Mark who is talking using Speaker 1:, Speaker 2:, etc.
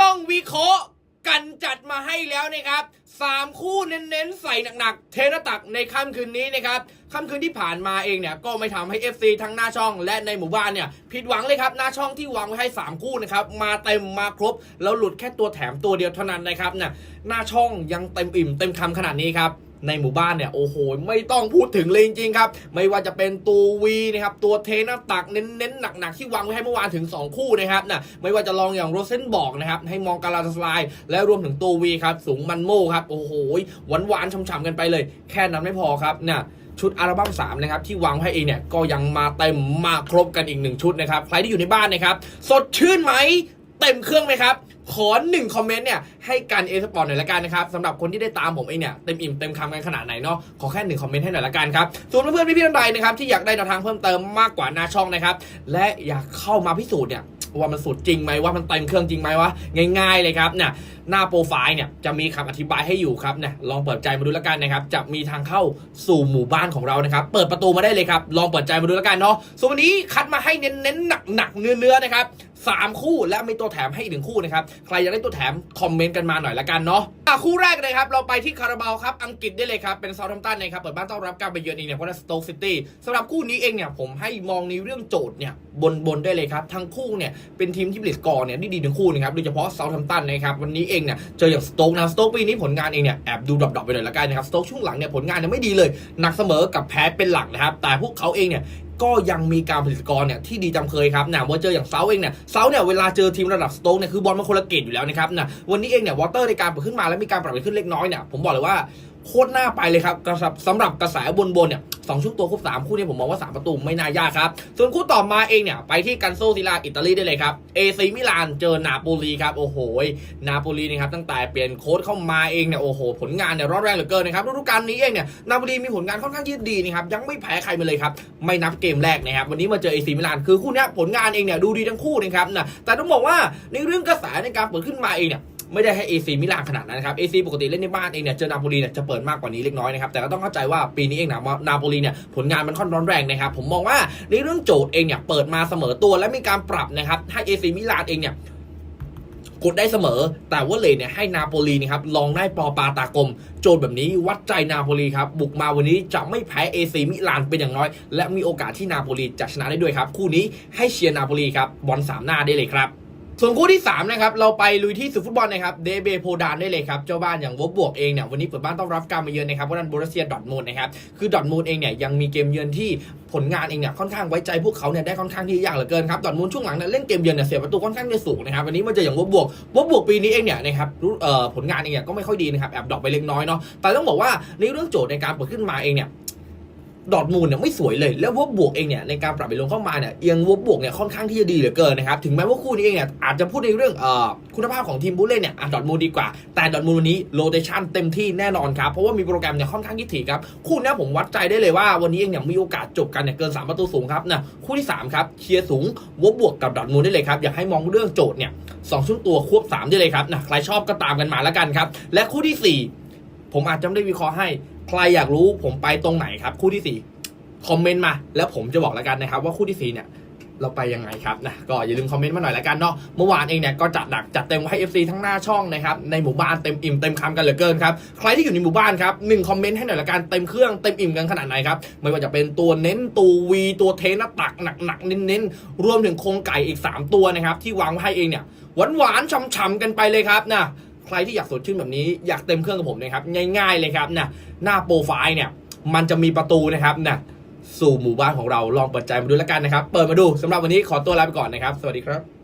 Speaker 1: ต้องวิเคราะห์กันจัดมาให้แล้วนะครับสามคู่เน้นๆ ใส่หนักๆ เทนตักในค่ำคืนนี้นะครับค่ำคืนที่ผ่านมาเองเนี่ยก็ไม่ทำให้ FC ทั้งหน้าช่องและในหมู่บ้านเนี่ยผิดหวังเลยครับหน้าช่องที่วางไว้ให้ 3 คู่นะครับมาเต็มมาครบ แล้วหลุดแค่ตัวแถมตัวเดียวเท่านั้นนะครับเนี่ยหน้าช่องยังเต็มอิ่มเต็มคำขนาดนี้ครับ ในหมู่บ้านเนี่ยโอ้โหไม่ต้องพูดถึงเลยจริงๆครับ ไม่ว่าจะเป็นตัววีนะครับตัวเทหน้าตักเน้นๆหนักๆที่วางไว้ให้เมื่อวานถึง 2 คู่นะครับนะไม่ว่าจะลองอย่างโรเซนบอกนะครับให้มองกาลาตาสไลายและรวมถึงตัววีครับสูงมันโม่ครับโอ้โหหวานๆช่ำๆกันไปเลย แค่นั้นไม่พอครับเนี่ยชุดอัลบั้ม3นะครับที่วางให้เองเนี่ยก็ยังมาเต็มมาครบกันอีกหนึ่งชุดนะครับใครที่อยู่ในบ้านนะครับสดชื่นไหมเต็มเครื่องไหมครับ ขอหนึ่งคอมเมนต์เนี่ยให้กันเอสปอร์ตหน่อยละกันนะครับสำหรับคนที่ได้ตามผมเองเนี่ยเต็มอิ่มเต็มคำกันขนาดไหนเนาะขอแค่หนึ่งคอมเมนต์ให้หน่อยละกันครับส่วนเพื่อนๆพี่ๆท่านใดนะครับที่อยากได้แนวทางเพิ่มเติมมากกว่าหน้าช่องนะครับและอยากเข้ามาพิสูจน์เนี่ยว่ามันสุดจริงไหมว่ามันเต็มเครื่องจริงไหมวะง่าย ๆ เลยครับเนี่ยหน้าโปรไฟล์เนี่ยจะมีคำอธิบายให้อยู่ครับเนี่ยลองเปิดใจมาดูแล้วกันนะครับจะมีทางเข้าสู่หมู่บ้านของเรานะครับเปิดประตูมาได้เลยครับลองเปิดใจมาดูแล้วกันเนาะส่วนวันนี้คัดมาให้เน้นๆหนักๆเนื้อๆนะครับ สามคู่และมีตัวแถมให้อีกหนึ่งคู่นะครับ ใครอยากได้ตัวแถม คอมเมนต์กันมาหน่อยละกันเนาะอะคู่แรกเลยครับ เราไปที่คาราบาวครับ อังกฤษได้เลยครับ เป็นซา u ์ h มตันนะครับ เปิดบ้านต้อนรับการไปเยือนเองเนี่ยเพราะว่าสโต๊กซิตี้สำหรับคู่นี้เองเนี่ยผมให้มองในเรื่องโจทย์เนี่ยบนบนได้เลยครับ ทั้งคู่เนี่ยเป็นทีมที่ผลิตกอร์เนี่ยที่ดีทั้งคู่นะครับโดยเฉพาะซา u ์ h มตันนะครับวันนี้เองเนี่ยเจออย่างสโต๊กนะสโต๊กปีนี้ผลงานเองเนี่ยแอบดูดรอปๆไปหน่อยละกันนะครับสโต๊กช่วงหลังเนี่ยผลงานเนี่ยไม่ดีเลยหนักเสมอกับแพ้เป็นหลักนะครับแต่พวกเขาเองเนี่ย ก็ยังมีการผลิตกรเนี่ยที่ดีจำเคยครับนะว่าเจออย่างเซาเองเนี่ยเซาเนี่ยเวลาเจอทีมระดับสโต๊กเนี่ยคือบอลมันคนละเกตอยู่แล้วนะครับนะวันนี้เองเนี่ยวอเตอร์ในการเปิดขึ้นมาแล้วมีการปรับไปขึ้นเล็กน้อยเนี่ยผมบอกเลยว่า โคตรน่าไปเลยครับสำหรับกระแสบนบนเนี่ยสองช่วงตัวครบสามคู่เนี่ยผมมองว่าสามประตูไม่น่ายากครับ ส่วนคู่ต่อมาเองเนี่ย ไปที่กันโซซิลาอิตาลีได้เลยครับเอซีมิลานเจอนาโปลีครับ โอ้โห นาโปลีนะครับตั้งแต่เปลี่ยนโค้ชเข้ามาเองเนี่ยโอ้โห ผลงานเนี่ยร้อนแรงเหลือเกินนะครับฤดูกาลนี้เองเนี่ยนาโปลีมีผลงานค่อนข้างที่ดีนะครับยังไม่แพ้ใครมาเลยครับไม่นับเกมแรกนะครับวันนี้มาเจอเอซีมิลานคือคู่นี้ผลงานเองเนี่ยดูดีทั้งคู่นะครับนะแต่ต้องบอกว่าในเรื่องกระแสในการเปิดขึ้นมาเองเนี่ย ไม่ได้ให้เอซีมิลานขนาดนั้นนะครับเอซีปกติเล่นในบ้านเองเนี่ยเจอนาโปลีเนี่ยจะเปิดมากกว่านี้เล็กน้อยนะครับแต่ก็ต้องเข้าใจว่าปีนี้เองนะนาโปลีเนี่ยผลงานมันค่อนร้อนแรงนะครับผมมองว่าในเรื่องโจทย์เองเนี่ยเปิดมาเสมอตัวและมีการปรับนะครับให้เอซีมิลานเองเนี่ยกดได้เสมอ แต่ว่าเลยเนี่ยให้นาโปลีนะครับลองได้ปอปาตากลม โจทย์แบบนี้วัดใจนาโปลีครับ บุกมาวันนี้จะไม่แพ้เอซีมิลานเป็นอย่างน้อย และมีโอกาสที่นาโปลีจะชนะได้ด้วยครับ คู่นี้ให้เชียร์นาโปลีครับบอลสามหน้าได้เลยครับ ส่วนคู่ที่ 3 นะครับ เราไปลุยที่สุดฟุตบอลนะครับเดเบโพดานได้เลยครับเจ้าบ้านอย่างวบบวกเองเนี่ยวันนี้เปิดบ้านต้อนรับการมาเยือนนะครับเพราะนั้นบรัสเซียดอทมูลนะครับคือดอทมูลเองเนี่ยยังมีเกมเยือนที่ผลงานเองเนี่ยค่อนข้างไว้ใจพวกเขาเนี่ยได้ค่อนข้างที่ยากเหลือเกินครับดอทมูลช่วงหลังเนี่ยเล่นเกมเยือนเนี่ยเสียประตูค่อนข้างจะสูงนะครับวันนี้มาเจออย่างวบบวกวบบวกปีนี้เองเนี่ยนะครับผลงานเองเนี่ยก็ไม่ค่อยดีนะครับแอบดรอปไปเล็กน้อยเนาะแต่ต้องบอกว่าในเรื่องโจทย์ในการเปิดขึ้นมาเองเนี่ย ดอทมูลเนี่ยไม่สวยเลย แล้ววบบวกเองเนี่ยในการปรับไปลงเข้ามาเนี่ยเอียงวบบวกเนี่ยค่อนข้างที่จะดีเหลือเกินนะครับถึงแม้ว่าคู่นี้เองเนี่ยอาจจะพูดในเรื่องเอ่อคุณภาพของทีมผู้เล่นเนี่ยดอทมูลดีกว่า แต่ดอทมูลวันนี้โรเตชันเต็มที่แน่นอนครับเพราะว่ามีโปรแกรมเนี่ยค่อนข้างยี่ถี่ครับคู่นี้ผมวัดใจได้เลยว่าวันนี้เองเนี่ยมีโอกาสจบกันเนี่ยเกิน 3 ประตูสูงครับนะคู่ที่3ครับเชียร์สูงวบบวกกับดอทมูลได้เลยครับอยากให้มองเรื่องโจทย์เนี่ยสองช่วงตัวควบสามได้เลยครับนะใครชอบก็ตามกันมาแล้วกันครับและคู่ที่สี่ผมอาจจะไม่ได้วิเคราะห์ให้ ใครอยากรู้ผมไปตรงไหนครับ คู่ที่4คอมเมนต์มา แล้วผมจะบอกแล้วกันนะครับ ว่าคู่ที่4เนี่ยเราไปยังไงครับนะก็อย่าลืมคอมเมนต์มาหน่อยแล้วกันเนาะเมื่อวานเองเนี่ยก็จัดหนักจัดเต็มให้ FC ทั้งหน้าช่องนะครับในหมู่บ้านเต็มอิ่มเต็มคำกันเหลือเกินครับใครที่อยู่ในหมู่บ้านครับหนึ่งคอมเมนต์ให้หน่อยละกันเต็มเครื่องเต็มอิ่มกันขนาดไหนครับไม่ว่าจะเป็นตัวเน้นตัววีตัวเทหน้าตักหนักๆเน้นๆรวมถึงโครงไก่อีก 3 ตัวนะครับที่วางไว้ให้เองเนี่ยหวานๆฉ่ำๆกันไปเลยครับนะ ใครที่อยากสดชื่นแบบนี้อยากเต็มเครื่องกับผมนะครับง่ายๆเลยครับนะหน้าโปรไฟล์เนี่ยมันจะมีประตูนะครับนะสู่หมู่บ้านของเราลองเปิดใจมาดูแล้วกันนะครับ เปิดมาดูสำหรับวันนี้ขอตัวลาไปก่อนนะครับ สวัสดีครับ